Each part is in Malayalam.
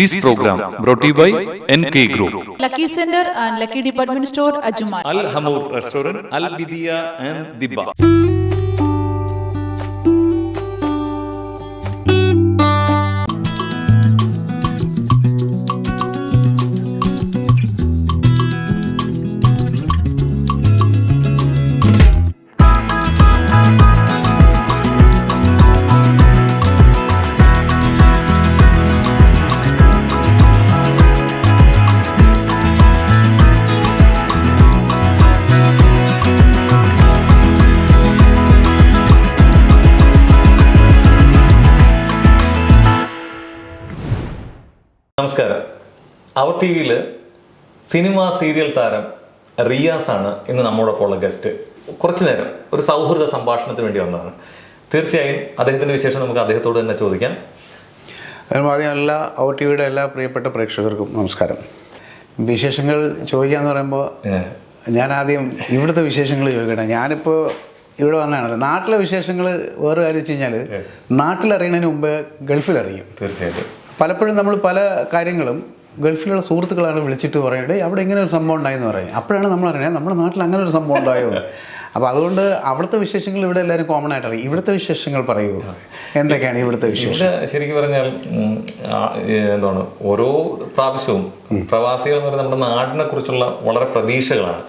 This program brought to you by NK Group. Lucky Center and Lucky Department Store, Ajuma. Al Hamur Restaurant, Al Bidia and Dibba. ടി വിയിൽ സിനിമ സീരിയൽ താരം റിയാസ് ആണ് ഇന്ന് നമ്മോടൊപ്പം ഉള്ള ഗസ്റ്റ്. കുറച്ചു നേരം ഒരു സൗഹൃദ സംഭാഷണത്തിന് വേണ്ടി വന്നതാണ്. തീർച്ചയായും അദ്ദേഹത്തിന്റെ വിശേഷം നമുക്ക് അദ്ദേഹത്തോട് തന്നെ ചോദിക്കാം. അതിന് ആദ്യം എല്ലാ ഒ ടി വിയുടെ എല്ലാ പ്രിയപ്പെട്ട പ്രേക്ഷകർക്കും നമസ്കാരം. വിശേഷങ്ങൾ ചോദിക്കാന്ന് പറയുമ്പോൾ ഞാൻ ആദ്യം ഇവിടുത്തെ വിശേഷങ്ങൾ ചോദിക്കട്ടെ. ഞാനിപ്പോൾ ഇവിടെ വന്നതാണല്ലോ. നാട്ടിലെ വിശേഷങ്ങൾ വേറെ കാര്യം വെച്ച് കഴിഞ്ഞാൽ നാട്ടിലറിയണതിന് മുമ്പ് ഗൾഫിൽ അറിയും തീർച്ചയായിട്ടും. പലപ്പോഴും നമ്മൾ പല കാര്യങ്ങളും ഗൾഫിലുള്ള സുഹൃത്തുക്കളാണ് വിളിച്ചിട്ട് പറയുന്നത് അവിടെ ഇങ്ങനെ ഒരു സംഭവം ഉണ്ടായെന്ന് പറയും. അപ്പോഴാണ് നമ്മൾ അറിയാം നമ്മുടെ നാട്ടിൽ അങ്ങനെ ഒരു സംഭവം ഉണ്ടായോ എന്ന്." അപ്പോൾ അതുകൊണ്ട് അവിടുത്തെ വിശേഷങ്ങൾ ഇവിടെ എല്ലാവരും കോമൺ ആയിട്ട് അറിയും. ഇവിടുത്തെ വിശേഷങ്ങൾ പറയൂ. എന്തൊക്കെയാണ് ഇവിടുത്തെ വിശേഷം? ശരിക്കും പറഞ്ഞാൽ എന്താണ് ഓരോ പ്രാവശ്യവും പ്രവാസികൾ എന്ന് പറയുന്നത് നമ്മുടെ നാടിനെ കുറിച്ചുള്ള വളരെ പ്രതീക്ഷകളാണ്.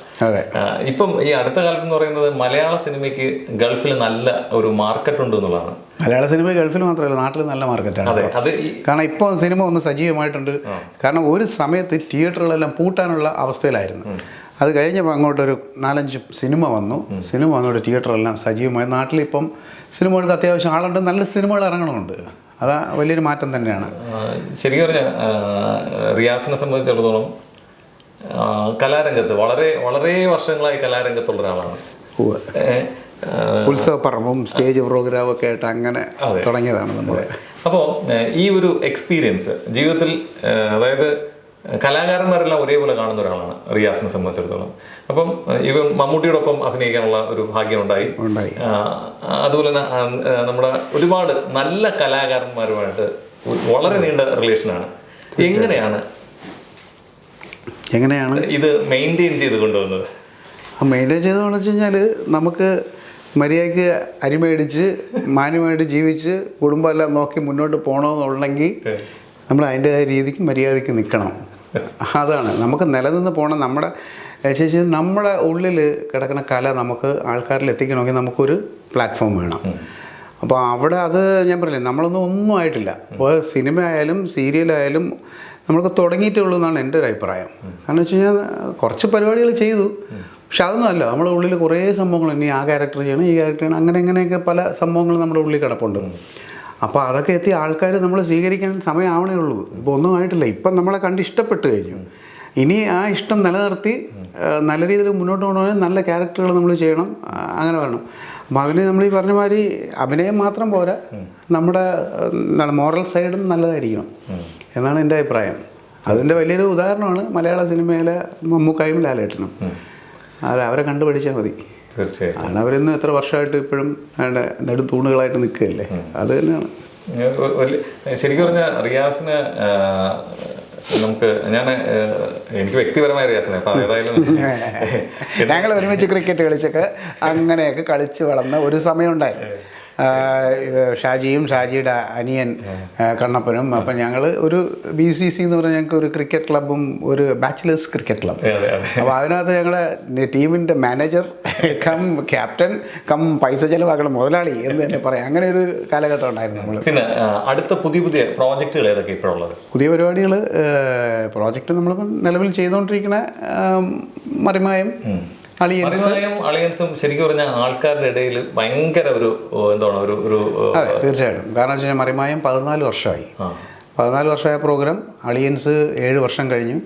ഇപ്പം ഈ അടുത്ത കാലത്ത് എന്ന് പറയുന്നത് മലയാള സിനിമയ്ക്ക് ഗൾഫിൽ നല്ല ഒരു മാർക്കറ്റ് ഉണ്ട് എന്നുള്ളതാണ്. മലയാള സിനിമ ഗൾഫിൽ മാത്രമല്ല നാട്ടിൽ നല്ല മാർക്കറ്റാണ് അതെ അത് കാരണം ഇപ്പോൾ സിനിമ ഒന്ന് സജീവമായിട്ടുണ്ട്. കാരണം ഒരു സമയത്ത് തിയേറ്ററുകളെല്ലാം പൂട്ടാനുള്ള അവസ്ഥയിലായിരുന്നു. അത് കഴിഞ്ഞപ്പോൾ അങ്ങോട്ടൊരു നാലഞ്ച് സിനിമ വന്നു. സിനിമ വന്നോട്ട് തിയേറ്ററെല്ലാം സജീവമായി. നാട്ടിലിപ്പം സിനിമകൾക്ക് അത്യാവശ്യം ആളുണ്ട് നല്ല സിനിമകൾ ഇറങ്ങണമുണ്ട്. അതാ വലിയൊരു മാറ്റം തന്നെയാണ്. ശരിക്കും പറഞ്ഞ റിയാസിനെ സംബന്ധിച്ചിടത്തോളം കലാരംഗത്ത് വളരെ വളരെ വർഷങ്ങളായി കലാരംഗത്തുള്ള ഒരാളാണ്. ഉത്സവ പറമ്പും ഉത്സവപ്പറമ്പും സ്റ്റേജ് പ്രോഗ്രാം ഒക്കെ ആയിട്ട് അങ്ങനെ തുടങ്ങിയതാണ് നമ്മൾ. അപ്പോൾ ഈ ഒരു എക്സ്പീരിയൻസ് ജീവിതത്തിൽ അതായത് കലാകാരന്മാരെല്ലാം ഒരേപോലെ കാണുന്ന ഒരാളാണ് റിയാസിനെ സംബന്ധിച്ചിടത്തോളം. അപ്പം ഇവൻ മമ്മൂട്ടിയോടൊപ്പം അഭിനയിക്കാനുള്ള ഒരു ഭാഗ്യം ഉണ്ടായി. ഉണ്ടായി അതുപോലെ തന്നെ നമ്മുടെ ഒരുപാട് നല്ല കലാകാരന്മാരുമായിട്ട് വളരെ നീണ്ട റിലേഷനാണ്. എങ്ങനെയാണ് എങ്ങനെയാണ്? ഇത് മെയിന്റെയിൻ ചെയ്ത് കൊണ്ടുവന്നത്. മെയിന്റെയിൻ ചെയ്തതെന്ന് വെച്ച് കഴിഞ്ഞാൽ നമുക്ക് മര്യാദയ്ക്ക് അരി മേടിച്ച് മാന്യമായിട്ട് ജീവിച്ച് കുടുംബമെല്ലാം നോക്കി മുന്നോട്ട് പോകണമെന്നുണ്ടെങ്കിൽ നമ്മൾ അതിന്റെതായ രീതിക്ക് മര്യാദയ്ക്ക് നിൽക്കണം അതാണ്. നമുക്ക് നിലനിന്ന് പോകണം നമ്മുടെ ശേഷം നമ്മുടെ ഉള്ളിൽ കിടക്കുന്ന കല നമുക്ക് ആൾക്കാരിൽ എത്തിക്കണമെങ്കിൽ നമുക്കൊരു പ്ലാറ്റ്ഫോം വേണം. അപ്പോൾ അവിടെ അത് ഞാൻ പറഞ്ഞില്ലേ നമ്മളൊന്നും ഒന്നും ആയിട്ടില്ല. ഇപ്പോൾ സിനിമ ആയാലും സീരിയലായാലും നമ്മൾക്ക് തുടങ്ങിയിട്ടുള്ളൂ എന്നാണ് എന്റെ ഒരു അഭിപ്രായം. കാരണം വെച്ച് കഴിഞ്ഞാൽ കുറച്ച് പരിപാടികൾ ചെയ്തു. പക്ഷെ അതൊന്നും അല്ല. നമ്മുടെ ഉള്ളിൽ കുറേ സംഭവങ്ങൾ ഇനി ആ ക്യാരക്ടർ ചെയ്യണം ഈ ക്യാരക്ടർ ചെയ്യണം അങ്ങനെ എങ്ങനെയൊക്കെ പല സംഭവങ്ങൾ നമ്മുടെ ഉള്ളിൽ കിടപ്പുണ്ട്. അപ്പോൾ അതൊക്കെ എത്തി ആൾക്കാർ നമ്മൾ സ്വീകരിക്കാൻ സമയമാവണേ ഉള്ളൂ. ഇപ്പോൾ ഒന്നും ആയിട്ടില്ല. ഇപ്പം നമ്മളെ കണ്ട് ഇഷ്ടപ്പെട്ട് കഴിഞ്ഞു. ഇനി ആ ഇഷ്ടം നിലനിർത്തി നല്ല രീതിയിൽ മുന്നോട്ട് കൊണ്ടുപോകാൻ നല്ല ക്യാരക്ടറുകൾ നമ്മൾ ചെയ്യണം അങ്ങനെ വേണം അപ്പോൾ അതിന് നമ്മൾ ഈ പറഞ്ഞ മാതിരി അഭിനയം മാത്രം പോരാ. നമ്മുടെ എന്താണ് മോറൽ സൈഡും നല്ലതായിരിക്കണം. എന്നാണ് എന്റെ അഭിപ്രായം. അതിന്റെ വലിയൊരു ഉദാഹരണമാണ് മലയാള സിനിമയിലെ മമ്മൂക്കായും ലാലേട്ടനും. അത് അവരെ കണ്ടുപഠിച്ചാൽ മതി. തീർച്ചയായും ആണ് അവരിന്ന് എത്ര വർഷമായിട്ട് ഇപ്പോഴും അതിന്റെ നെടും തൂണുകളായിട്ട് നിൽക്കുകയല്ലേ? അത് തന്നെയാണ്. ശരിക്കും പറഞ്ഞ റിയാസിന് നമുക്ക് ഞാൻ എനിക്ക് വ്യക്തിപരമായ റിയാസിനെ അപ്പം ഏതായാലും ഞങ്ങൾ ഒരുമിച്ച് ക്രിക്കറ്റ് കളിച്ചൊക്കെ അങ്ങനെയൊക്കെ കളിച്ച് വളർന്ന ഒരു സമയം ആ, ഷാജിയും ഷാജിയുടെ അനിയൻ കണ്ണപ്പനും. അപ്പം ഞങ്ങൾ ഒരു ബി സി സി എന്ന് പറഞ്ഞാൽ ഞങ്ങൾക്ക് ഒരു ക്രിക്കറ്റ് ക്ലബും ഒരു ബാച്ചിലേഴ്സ് ക്രിക്കറ്റ് ക്ലബ് അതെ അതെ അപ്പോൾ അതിനകത്ത് ഞങ്ങളുടെ ടീമിന്റെ മാനേജർ കം ക്യാപ്റ്റൻ കം പൈസ ചെലവാക്കണം മുതലാളി എന്ന് തന്നെ പറയാം. അങ്ങനെ ഒരു കാലഘട്ടം ഉണ്ടായിരുന്നു നമ്മൾ പിന്നെ അടുത്ത പുതിയ പുതിയ പ്രോജക്റ്റുകൾ ഏതൊക്കെ ഇപ്പോഴുള്ളത് പുതിയ പരിപാടികൾ പ്രോജക്റ്റ് നമ്മളിപ്പം നിലവിൽ ചെയ്തുകൊണ്ടിരിക്കുന്ന മറിമായം അളിയൻസ് മറിമായും അളിയൻസും ശരിക്കും പറഞ്ഞ ആൾക്കാരുടെ ഇടയിൽ ഭയങ്കര ഒരു എന്താണ് ഒരു അതെ തീർച്ചയായിട്ടും. കാരണം വെച്ച് കഴിഞ്ഞാൽ മറിമായം പതിനാല് വർഷമായി. പതിനാല് വർഷമായ പ്രോഗ്രാം അളിയൻസ് ഏഴ് വർഷം കഴിഞ്ഞു.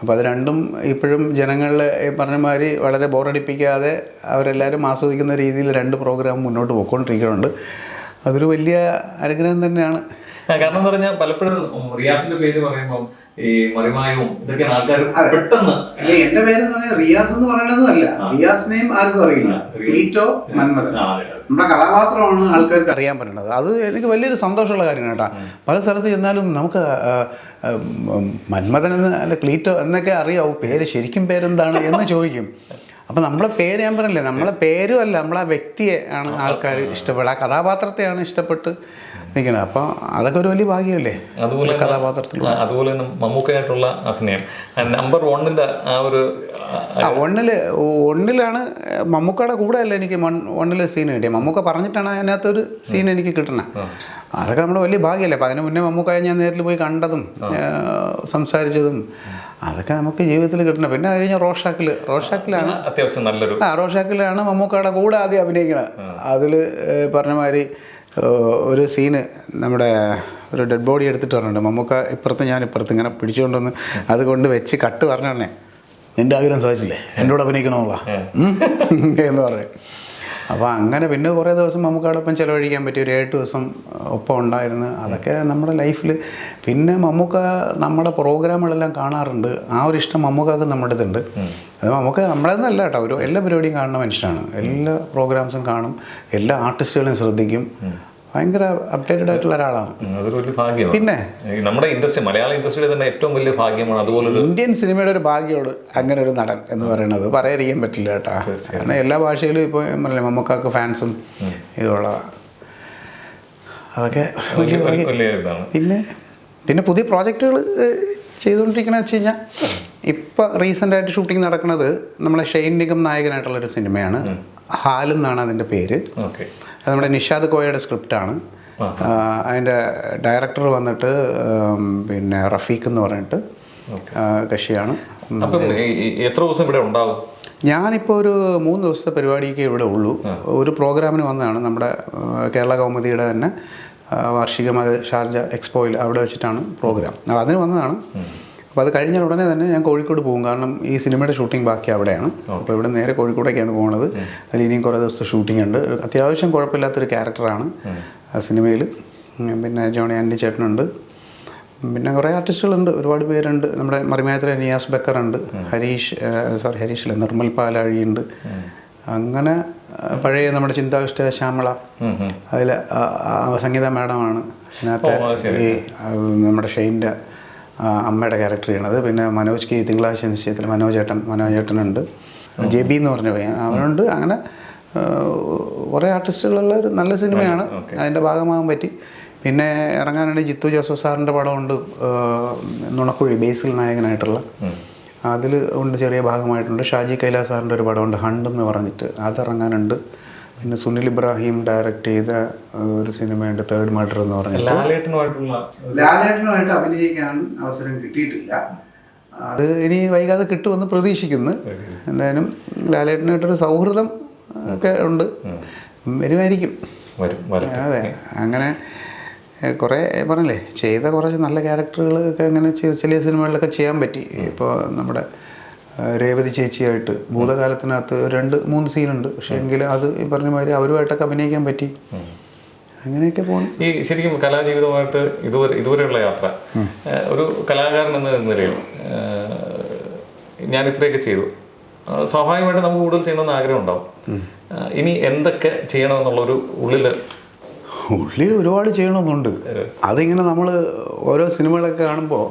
അപ്പോൾ അത് രണ്ടും ഇപ്പോഴും ജനങ്ങളെ ഈ പറഞ്ഞ വളരെ ബോറടിപ്പിക്കാതെ അവരെല്ലാവരും ആസ്വദിക്കുന്ന രീതിയിൽ രണ്ട് പ്രോഗ്രാം മുന്നോട്ട് പോയിക്കൊണ്ടിരിക്കുന്നുണ്ട്. അതൊരു വലിയ അനുഗ്രഹം തന്നെയാണ്. കാരണം എന്ന് പറഞ്ഞാൽ പലപ്പോഴും റിയാസിന്റെ പേര് പറയുമ്പോൾ ഈ മറിമായവും ഇതൊക്കെയാണ് ആൾക്കാർ പെട്ടെന്ന്. അല്ല എന്റെ പേര് റിയാസ് എന്ന് പറയണതല്ല റിയാസ് റിയാസിനെയും ആർക്കും അറിയില്ല. ക്ലീറ്റോ മന്മഥൻ. നമ്മുടെ കഥാപാത്രമാണ് ആൾക്കാർക്ക് അറിയാൻ പറ്റുന്നത്. അത് എനിക്ക് വലിയൊരു സന്തോഷമുള്ള കാര്യമാണ് കേട്ടോ. പല സ്ഥലത്ത് ചെന്നാലും നമുക്ക് മന്മഥൻ എന്ന് അല്ല ക്ലീറ്റോ എന്നൊക്കെ അറിയാവൂ. പേര് ശരിക്കും പേരെന്താണ് എന്ന് ചോദിക്കും. അപ്പം നമ്മളെ പേര് ഞാൻ പറഞ്ഞില്ലേ നമ്മളെ പേരും അല്ല നമ്മളെ വ്യക്തിയെ ആണ് ആൾക്കാർ ഇഷ്ടപ്പെടുക. ആ കഥാപാത്രത്തെയാണ് ഇഷ്ടപ്പെട്ട് നിൽക്കുന്നത്. അപ്പം അതൊക്കെ ഒരു വലിയ ഭാഗ്യമല്ലേ? അതുപോലെ കഥാപാത്രത്തിൽ അതുപോലെ തന്നെ മമ്മൂക്കയായിട്ടുള്ള അഭിനയം. നമ്പർ വണ്ണിന്റെ ആ ഒരു ആ ഒന്നിൽ ഒന്നിലാണ് മമ്മൂക്കയുടെ കൂടെ അല്ല എനിക്ക് ഒന്നിൽ സീൻ കിട്ടിയത് മമ്മൂക്ക പറഞ്ഞിട്ടാണ് അതിനകത്തൊരു സീൻ എനിക്ക് കിട്ടണത് അതൊക്കെ നമ്മുടെ വലിയ ഭാഗ്യമല്ലേ. അപ്പം അതിന് മുന്നേ മമ്മൂക്കായ ഞാൻ നേരിൽ പോയി കണ്ടതും സംസാരിച്ചതും അതൊക്കെ നമുക്ക് ജീവിതത്തിൽ കിട്ടണം. പിന്നെ അത് കഴിഞ്ഞ റോഷാക്കിൽ റോഷാക്കിലാണ് അത്യാവശ്യം നല്ലൊരു ആ റോഷാക്കിലാണ് മമ്മൂക്കയുടെ കൂടെ ആദ്യം അഭിനയിക്കണത്. അതിൽ പറഞ്ഞ മാതിരി ഒരു സീന് നമ്മുടെ ഒരു ഡെഡ് ബോഡി എടുത്തിട്ട് പറഞ്ഞിട്ടുണ്ട്. മമ്മൂക്ക ഇപ്പുറത്ത് ഞാൻ ഇപ്പുറത്ത് ഇങ്ങനെ പിടിച്ചുകൊണ്ടുവന്ന് അത് കൊണ്ട് വെച്ച് കട്ട് പറഞ്ഞേ നിന്റെ ആഗ്രഹം സാധിച്ചില്ലേ? എന്റെ കൂടെ അഭിനയിക്കണമെന്നുള്ള എന്ന് പറയും അപ്പോൾ അങ്ങനെ പിന്നെ കുറേ ദിവസം മമ്മൂക്കയോടൊപ്പം ചിലവഴിക്കാൻ പറ്റി. ഒരു ഏഴ് ദിവസം ഒപ്പം ഉണ്ടായിരുന്നു. അതൊക്കെ നമ്മുടെ ലൈഫിൽ പിന്നെ മമ്മൂക്ക നമ്മുടെ പ്രോഗ്രാമുകളെല്ലാം കാണാറുണ്ട്. ആ ഒരു ഇഷ്ടം മമ്മൂക്കാക്ക് നമ്മുടെ അടുത്തുണ്ട്. അത് നമുക്ക് നമ്മളെന്നല്ല കേട്ടോ. ഒരു എല്ലാ പരിപാടിയും കാണുന്ന മനുഷ്യനാണ്. എല്ലാ പ്രോഗ്രാംസും കാണും. എല്ലാ ആർട്ടിസ്റ്റുകളെയും ശ്രദ്ധിക്കും. ഭയങ്കര അപ്ഡേറ്റഡ് ആയിട്ടുള്ള ഒരാളാണ്. അതൊരു വലിയ ഭാഗ്യമാണ്. പിന്നെ? നമ്മുടെ ഇൻഡസ്ട്രി മലയാള ഇൻഡസ്ട്രിയുടെ തന്നെ ഏറ്റവും വലിയ ഭാഗ്യമാണ് അതുപോലെ ഇന്ത്യൻ സിനിമയുടെ ഒരു ഭാഗ്യമാണ് അങ്ങനെ ഒരു നടൻ എന്ന് പറയുന്നത്. പറയാതിരിക്കാൻ പറ്റില്ല കേട്ടോ. കാരണം എല്ലാ ഭാഷയിലും ഇപ്പോൾ മമ്മക്കാക്ക് ഫാൻസും ഇതുള്ളതാണ് അതൊക്കെ പിന്നെ പിന്നെ പുതിയ പ്രോജക്റ്റുകൾ ചെയ്തുകൊണ്ടിരിക്കണമെന്ന് വെച്ച് കഴിഞ്ഞാൽ ഇപ്പം റീസെന്റായിട്ട് ഷൂട്ടിംഗ് നടക്കുന്നത് നമ്മളെ ഷെയ്ൻ നിഗം നായകനായിട്ടുള്ളൊരു സിനിമയാണ്. ഹാൽ എന്നാണ് അതിന്റെ പേര്. ഓക്കെ. അത് നമ്മുടെ നിഷാദ് കോയയുടെ സ്ക്രിപ്റ്റാണ് അതിന്റെ ഡയറക്ടർ വന്നിട്ട് പിന്നെ റഫീഖ് എന്ന് പറഞ്ഞിട്ട് കഷിയാണ് കക്ഷിയാണ്. എത്ര ദിവസം ഇവിടെ ഉണ്ടാവും? ഞാനിപ്പോൾ ഒരു മൂന്ന് ദിവസത്തെ പരിപാടിക്ക് ഇവിടെ ഉള്ളൂ. ഒരു പ്രോഗ്രാമിന് വന്നതാണ് നമ്മുടെ കേരള കൗമുദിയുടെ തന്നെ വാർഷികമായ ഷാർജ എക്സ്പോയിൽ അവിടെ വെച്ചിട്ടാണ് പ്രോഗ്രാം. അതിന് വന്നതാണ്. അപ്പോൾ അത് കഴിഞ്ഞ ഉടനെ തന്നെ ഞാൻ കോഴിക്കോട് പോകും. കാരണം ഈ സിനിമയുടെ ഷൂട്ടിംഗ് ബാക്കി അവിടെയാണ്. അപ്പോൾ ഇവിടെ നേരെ കോഴിക്കോടേക്കാണ് പോകുന്നത് അതിൽ ഇനിയും കുറേ ദിവസത്തെ ഷൂട്ടിംഗ് ഉണ്ട്. അത്യാവശ്യം കുഴപ്പമില്ലാത്തൊരു ക്യാരക്ടറാണ് ആ സിനിമയിൽ. പിന്നെ ജോണി ആൻഡി ചേട്ടനുണ്ട്. പിന്നെ കുറേ ആർട്ടിസ്റ്റുകളുണ്ട്. ഒരുപാട് പേരുണ്ട്. നമ്മുടെ മറിമായത്തിലെ നിയാസ് ബക്കർ ഉണ്ട്. ഹരീഷ് സോറി അല്ല, നിർമ്മൽ പാലാഴിയുണ്ട് അങ്ങനെ പഴയ നമ്മുടെ ചിന്താവിഷ്ട ശ്യാമള. അതിൽ സംഗീത മാഡമാണ്. അതിനകത്ത്. ഈ നമ്മുടെ ഷെയിന്റെ അമ്മയുടെ ക്യാരക്ടർ ചെയ്യണത്. പിന്നെ മനോജ് കെ തിങ്കളാഴ്ച നിശ്ചയത്തിൽ മനോജ് ഏട്ടൻ മനോജ് ഏട്ടനുണ്ട്. ജെബി എന്ന് പറഞ്ഞ പയ്യൻ. അവനുണ്ട്. അങ്ങനെ കുറേ ആർട്ടിസ്റ്റുകളുള്ള ഒരു നല്ല സിനിമയാണ്. അതിന്റെ ഭാഗമാകാൻ പറ്റി. പിന്നെ ഇറങ്ങാനുണ്ട് ജിത്തു ജോസഫ് സാറിന്റെ പടമുണ്ട്. നുണക്കുഴി ബേസിൽ നായകനായിട്ടുള്ള. അതിൽ ഉണ്ട് ചെറിയ ഭാഗമായിട്ടുണ്ട്. ഷാജി കൈലാസ് സാറിന്റെ ഒരു പടമുണ്ട് ഹണ്ട് എന്ന് പറഞ്ഞിട്ട്. അത് അതിറങ്ങാനുണ്ട്. പിന്നെ സുനിൽ ഇബ്രാഹിം ഡയറക്ട് ചെയ്ത ഒരു സിനിമയുണ്ട് തേർഡ് മർഡർ എന്ന് പറഞ്ഞത് ലാലേട്ടനുമായിട്ടുള്ള ലാലേട്ടനുമായിട്ട് അഭിനയിക്കാൻ അവസരം കിട്ടിയിട്ടില്ല. അത് ഇനി വൈകാതെ കിട്ടുമെന്ന് പ്രതീക്ഷിക്കുന്നു. എന്തായാലും ലാലേട്ടനായിട്ടൊരു സൗഹൃദം ഒക്കെ ഉണ്ട്. വരുമായിരിക്കും. വരും വരും. അതെ അങ്ങനെ കുറേ പറഞ്ഞില്ലേ ചെയ്ത കുറച്ച് നല്ല ക്യാരക്ടറുകൾ ഒക്കെ അങ്ങനെ ചെറിയ സിനിമകളിലൊക്കെ ചെയ്യാൻ പറ്റി. ഇപ്പോൾ നമ്മുടെ രേവതി ചേച്ചിയായിട്ട്. ഭൂതകാലത്തിനകത്ത് രണ്ട് മൂന്ന് സീനുണ്ട്. പക്ഷെ എങ്കിൽ അത് ഈ പറഞ്ഞ മാതിരി അവരുമായിട്ടൊക്കെ അഭിനയിക്കാൻ പറ്റി. അങ്ങനെയൊക്കെ പോകും ഈ ശരിക്കും കലാജീവിതമായിട്ട് ഇതുവരെ ഇതുവരെയുള്ള യാത്ര ഒരു കലാകാരൻ എന്ന നിലയിൽ ഞാൻ ഇത്രയൊക്കെ ചെയ്തു. സ്വാഭാവികമായിട്ട് നമുക്ക് കൂടുതൽ ചെയ്യണമെന്ന് ആഗ്രഹം ഉണ്ടാവും. ഇനി എന്തൊക്കെ ചെയ്യണമെന്നുള്ളൊരു ഉള്ളിൽ ഉള്ളിൽ ഒരുപാട് ചെയ്യണമെന്നുണ്ട് അതിങ്ങനെ നമ്മൾ ഓരോ സിനിമകളൊക്കെ കാണുമ്പോൾ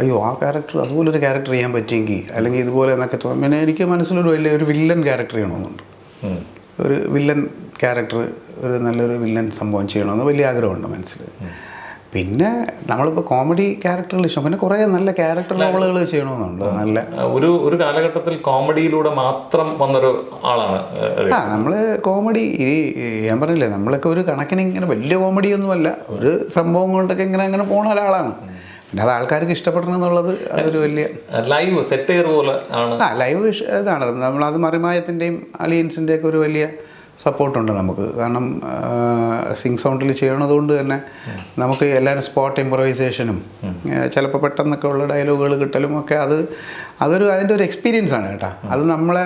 അയ്യോ ആ ക്യാരക്ടർ അതുപോലൊരു ക്യാരക്ടർ ചെയ്യാൻ പറ്റിയെങ്കിൽ അല്ലെങ്കിൽ ഇതുപോലെ എന്നൊക്കെ തോന്നും പിന്നെ എനിക്ക് മനസ്സിലൊരു വലിയ ഒരു വില്ലൻ ക്യാരക്ടർ ചെയ്യണമെന്നുണ്ട്. ഒരു വില്ലൻ ക്യാരക്ടർ ഒരു നല്ലൊരു വില്ലൻ സംഭവം ചെയ്യണമെന്ന് വലിയ ആഗ്രഹമുണ്ട് മനസ്സിൽ പിന്നെ നമ്മളിപ്പോൾ കോമഡി ക്യാരക്ടറുകൾ ഇഷ്ടം. പിന്നെ കുറേ നല്ല ക്യാരക്ടർ റോളുകൾ ചെയ്യണമെന്നുണ്ട്. നല്ല ഒരു ഒരു കാലഘട്ടത്തിൽ കോമഡിയിലൂടെ മാത്രം വന്നൊരു ആളാണ് ആ നമ്മൾ കോമഡി ഈ ഞാൻ പറഞ്ഞില്ലേ നമ്മളൊക്കെ ഒരു കണക്കിന് ഇങ്ങനെ വലിയ കോമഡി ഒന്നുമല്ല. ഒരു സംഭവം കൊണ്ടൊക്കെ ഇങ്ങനെ അങ്ങനെ പോണ ഒരാളാണ്. പിന്നെ അത് ആൾക്കാർക്ക് ഇഷ്ടപ്പെടണം എന്നുള്ളത് അതൊരു വലിയ ലൈവ് സെറ്റ് പോലെ ആണ്. ആ ലൈവ് ഇതാണ്. നമ്മളത് മറിമായത്തിന്റെയും അലിയൻസിന്റെയൊക്കെ ഒരു വലിയ സപ്പോർട്ടുണ്ട് നമുക്ക്. കാരണം സിങ് സൗണ്ടിൽ ചെയ്യണതുകൊണ്ട് തന്നെ നമുക്ക് എല്ലാവരും സ്പോട്ട് ഇമ്പ്രവൈസേഷനും ചിലപ്പോൾ പെട്ടെന്നൊക്കെ ഉള്ള ഡയലോഗുകൾ കിട്ടലും ഒക്കെ അത് അതൊരു അതിന്റെ ഒരു എക്സ്പീരിയൻസ് ആണ് കേട്ടോ. അത് നമ്മളെ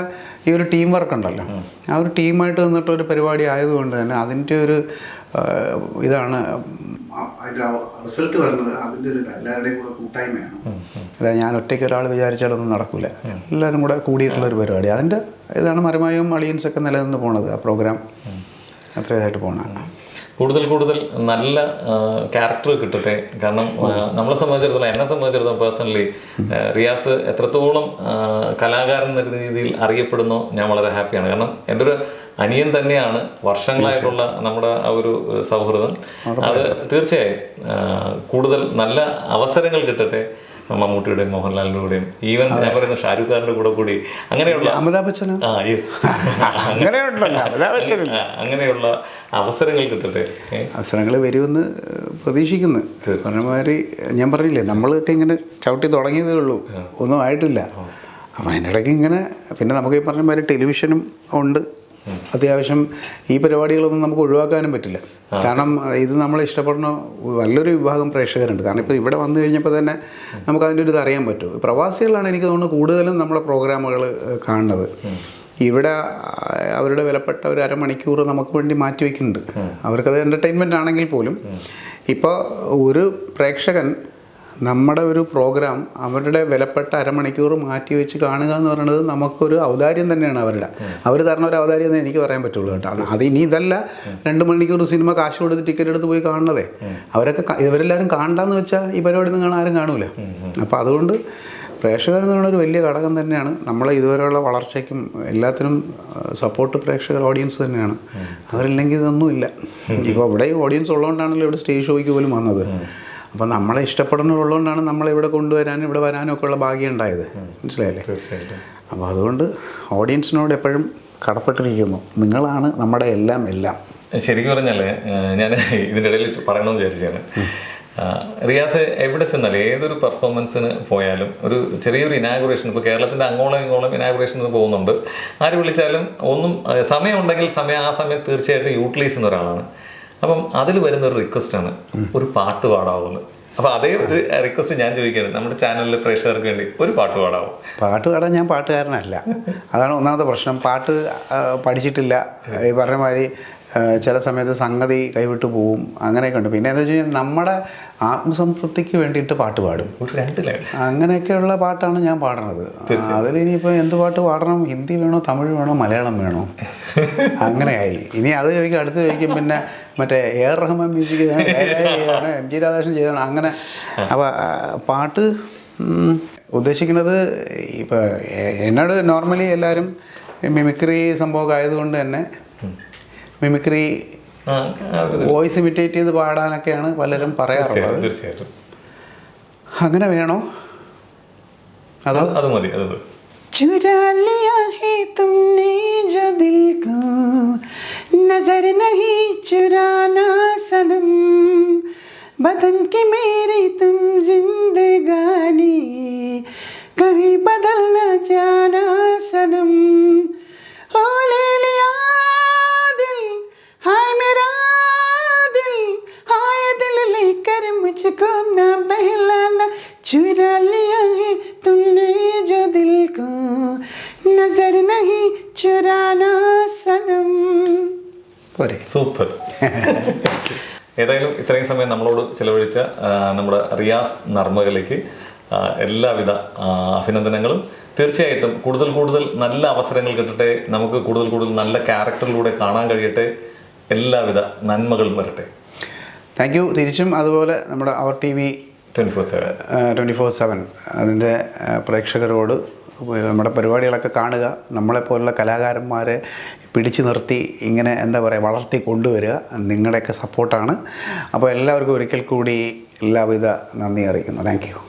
ഈ ഒരു ടീം വർക്ക് ഉണ്ടല്ലോ. ആ ഒരു ടീമായിട്ട് നിന്നിട്ട് ഒരു പരിപാടി ആയതുകൊണ്ട് തന്നെ അതിന്റെ ഒരു ഇതാണ്. അതിന്റെ റിസൾട്ട് വരുന്നത് അതിന്റെ ഒരു എല്ലാവരുടെയും കൂടെ കൂട്ടായ്മയാണ്. അല്ല ഞാൻ ഒറ്റയ്ക്ക് ഒരാൾ വിചാരിച്ചാലൊന്നും നടക്കില്ല എല്ലാവരും കൂടെ കൂടിയിട്ടുള്ള ഒരു പരിപാടി. അതിന്റെ ഇതാണ് മരമായും അളിയൻസൊക്കെ നിലനിന്ന് പോണത് ആ പ്രോഗ്രാം അത്ര ഇതായിട്ട് പോകണം കൂടുതൽ കൂടുതൽ നല്ല ക്യാരക്ടർ കിട്ടട്ടെ. കാരണം നമ്മളെ സംബന്ധിച്ചിടത്തോളം എന്നെ സംബന്ധിച്ചിടത്തോളം പേഴ്സണലി റിയാസ് എത്രത്തോളം കലാകാരൻ എന്ന രീതിയിൽ അറിയപ്പെടുന്നോ ഞാൻ വളരെ ഹാപ്പിയാണ് കാരണം എന്റെ ഒരു അനിയൻ തന്നെയാണ് വർഷങ്ങളായിട്ടുള്ള നമ്മുടെ ആ ഒരു സൗഹൃദം. അത് തീർച്ചയായും കൂടുതൽ നല്ല അവസരങ്ങൾ കിട്ടട്ടെ. മമ്മൂട്ടിയുടെയും മോഹൻലാലിന്റെ കൂടെയും ഈവൻ ഞാൻ പറയുന്ന ഷാരൂഖ് ഖാറിന്റെ കൂടെ കൂടി അങ്ങനെയുള്ള അമിതാഭ് ബച്ചൻ ആ യെസ് അങ്ങനെയുള്ള അവസരങ്ങൾ കിട്ടട്ടെ? അവസരങ്ങൾ വരുമെന്ന് പ്രതീക്ഷിക്കുന്നു. പറഞ്ഞമാതിരി ഞാൻ പറഞ്ഞില്ലേ നമ്മളൊക്കെ ഇങ്ങനെ ചവിട്ടി തുടങ്ങിയതേ ഉള്ളൂ. ഒന്നും ആയിട്ടില്ല. അപ്പം അതിനിടയ്ക്ക് ഇങ്ങനെ പിന്നെ നമുക്ക് ഈ പറഞ്ഞ മാതിരി ടെലിവിഷനും ഉണ്ട്. അത്യാവശ്യം ഈ പരിപാടികളൊന്നും നമുക്ക് ഒഴിവാക്കാനും പറ്റില്ല. കാരണം ഇത് നമ്മൾ ഇഷ്ടപ്പെടുന്ന നല്ലൊരു വിഭാഗം പ്രേക്ഷകരുണ്ട്. കാരണം ഇപ്പോൾ ഇവിടെ വന്നു കഴിഞ്ഞപ്പോൾ തന്നെ നമുക്ക് അതിന്റെ ഒരു ഇത് അറിയാൻ പറ്റും. പ്രവാസികളാണ് എനിക്ക് തോന്നുന്നത് കൂടുതലും നമ്മളെ പ്രോഗ്രാമുകൾ കാണുന്നത്. ഇവിടെ അവരുടെ വിലപ്പെട്ട ഒരു അരമണിക്കൂർ നമുക്ക് വേണ്ടി മാറ്റിവെക്കുന്നുണ്ട് അവർക്കത് എന്റർടൈൻമെന്റ് ആണെങ്കിൽ പോലും ഇപ്പോൾ ഒരു പ്രേക്ഷകൻ നമ്മുടെ ഒരു പ്രോഗ്രാം അവരുടെ വിലപ്പെട്ട അരമണിക്കൂർ മാറ്റി വെച്ച് കാണുക എന്ന് പറയുന്നത് നമുക്കൊരു ഔദാര്യം തന്നെയാണ് അവരുടെ. അവർ തരണ ഒരു ഔദാര്യം എന്ന് എനിക്ക് പറയാൻ പറ്റുള്ളൂ കേട്ടോ. അത് ഇനി ഇതല്ല. രണ്ട് മണിക്കൂർ സിനിമ കാശ് കൊടുത്ത് ടിക്കറ്റ് എടുത്ത് പോയി കാണണതേ. അവരൊക്കെ ഇവരെല്ലാവരും കാണണ്ടെന്ന് വെച്ചാൽ ഈ പരിപാടി നിങ്ങൾ ആരും കാണൂല. അപ്പോൾ അതുകൊണ്ട് പ്രേക്ഷകർ എന്ന് പറയുന്ന ഒരു വലിയ ഘടകം തന്നെയാണ്. നമ്മളെ ഇതുവരെയുള്ള വളർച്ചയ്ക്കും എല്ലാത്തിനും സപ്പോർട്ട് പ്രേക്ഷകർ ഓഡിയൻസ് തന്നെയാണ്. അവരില്ലെങ്കിൽ ഇതൊന്നുമില്ല ഇപ്പോൾ ഇവിടെ ഓഡിയൻസ് ഉള്ളതുകൊണ്ടാണല്ലോ ഇവിടെ സ്റ്റേജ് ഷോയ്ക്ക് പോലും വന്നത്. അപ്പോൾ നമ്മളെ ഇഷ്ടപ്പെടുന്നതുള്ളതുകൊണ്ടാണ് നമ്മളെ ഇവിടെ കൊണ്ടുവരാനും ഇവിടെ വരാനും ഒക്കെ ഉള്ള ഭാഗ്യം ഉണ്ടായത് മനസ്സിലായില്ലേ? തീർച്ചയായിട്ടും. അപ്പോൾ അതുകൊണ്ട് ഓഡിയൻസിനോട് എപ്പോഴും കടപ്പെട്ടിരിക്കുന്നു. നിങ്ങളാണ് നമ്മുടെ എല്ലാം എല്ലാം. ശരിക്കും പറഞ്ഞാൽ ഞാൻ ഇതിന്റെ ഇടയിൽ പറയണമെന്ന് വിചാരിച്ചാണ്. റിയാസ് എവിടെ ചെന്നാലും ഏതൊരു പെർഫോമൻസിന് പോയാലും ഒരു ചെറിയൊരു ഇനാഗുറേഷൻ ഇപ്പോൾ കേരളത്തിന്റെ അങ്ങോളം ഇങ്ങോളം ഇനാഗുറേഷന് പോകുന്നുണ്ട്. ആര് വിളിച്ചാലും ഒന്നും സമയം സമയമുണ്ടെങ്കിൽ സമയം ആ സമയം തീർച്ചയായിട്ടും യൂട്ടിലൈസ് ചെയ്യുന്ന ഒരാളാണ്. അപ്പം അതിൽ വരുന്ന ഒരു ആണ് ഒരു പാട്ട് പാടാവുന്നത് അപ്പൊ അതേ ഒരു റിക്വസ്റ്റ് ഞാൻ ചോദിക്കുകയാണ്. നമ്മുടെ ചാനലിലെ പ്രേക്ഷകർക്ക് വേണ്ടി ഒരു പാട്ട് പാടാവും? പാട്ട് പാടാൻ ഞാൻ പാട്ടുകാരനല്ല. അതാണ് ഒന്നാമത്തെ പ്രശ്നം. പാട്ട് പഠിച്ചിട്ടില്ല. ഈ പറഞ്ഞ മാതിരി ചില സമയത്ത് സംഗതി കൈവിട്ട് പോവും. അങ്ങനെയൊക്കെ ഉണ്ട്. പിന്നെ എന്താ വെച്ച് കഴിഞ്ഞാൽ നമ്മുടെ ആത്മസംതൃപ്തിക്ക് വേണ്ടിയിട്ട് പാട്ട് പാടും. അങ്ങനെയൊക്കെയുള്ള പാട്ടാണ് ഞാൻ പാടുന്നത്. അതിൽ ഇനിയിപ്പോൾ എന്ത് പാട്ട് പാടണം? ഹിന്ദി വേണോ തമിഴ് വേണോ മലയാളം വേണോ? അങ്ങനെയായി. ഇനി അത് ചോദിക്കും അടുത്ത് ചോദിക്കും പിന്നെ മറ്റേ എ ആർ റഹ്മാൻ മ്യൂസിക് ചെയ്താണ് എം ജി രാധാകൃഷ്ണൻ ചെയ്താണ് അങ്ങനെ. അപ്പോൾ പാട്ട് ഉദ്ദേശിക്കുന്നത് ഇപ്പോൾ എന്നോട് നോർമലി എല്ലാവരും മിമിക്രി സംഭവമൊക്കെ ആയതുകൊണ്ട് തന്നെ മിമിക്രി ആ ആ ഒരു ഇത്. വോയിസ് ഇമിറ്റേറ്റ് ചെയ്ത് പാടാനൊക്കെയാണ് പലരും പറയാറുള്ളത് തീർച്ചയായിട്ടും തീർച്ചയായിട്ടും അങ്ങനെ വേണോ അതോ അത് അത് മതി അത് മതി चुरा लिया है तुमने जो दिल को नजर नहीं चुराना सनम बदन की मेरी तुम जिंदगानी कहीं बदल न जाना सनम मुझको ना बहलाना चुरा लिया है तुमने जो दिल को नजर नहीं चुराना सनम പോരെ സൂപ്പർ ഏതായാലും ഇത്രയും സമയം നമ്മളോട് ചിലവഴിച്ച ആ, നമ്മുടെ റിയാസ് നർമ്മകളിലേക്ക് ആ, എല്ലാവിധ ആ, അഭിനന്ദനങ്ങളും തീർച്ചയായിട്ടും കൂടുതൽ കൂടുതൽ നല്ല അവസരങ്ങൾ കിട്ടട്ടെ നമുക്ക് കൂടുതൽ കൂടുതൽ നല്ല ക്യാരക്ടറിലൂടെ കാണാൻ കഴിയട്ടെ എല്ലാവിധ നന്മകളും വരട്ടെ Thank you. തിരിച്ചും അതുപോലെ നമ്മുടെ അവർ T V twenty four seven. Twenty four seven. അതിന്റെ പ്രേക്ഷകരോട് നമ്മുടെ പരിപാടികളൊക്കെ കാണുക. നമ്മളെപ്പോലുള്ള കലാകാരന്മാരെ പിടിച്ചു നിർത്തി ഇങ്ങനെ എന്താ പറയുക വളർത്തി കൊണ്ടുവരിക. നിങ്ങളുടെയൊക്കെ സപ്പോർട്ടാണ്. അപ്പോൾ എല്ലാവർക്കും ഒരിക്കൽ കൂടി എല്ലാവിധ നന്ദി അറിയിക്കുന്നു. Thank you.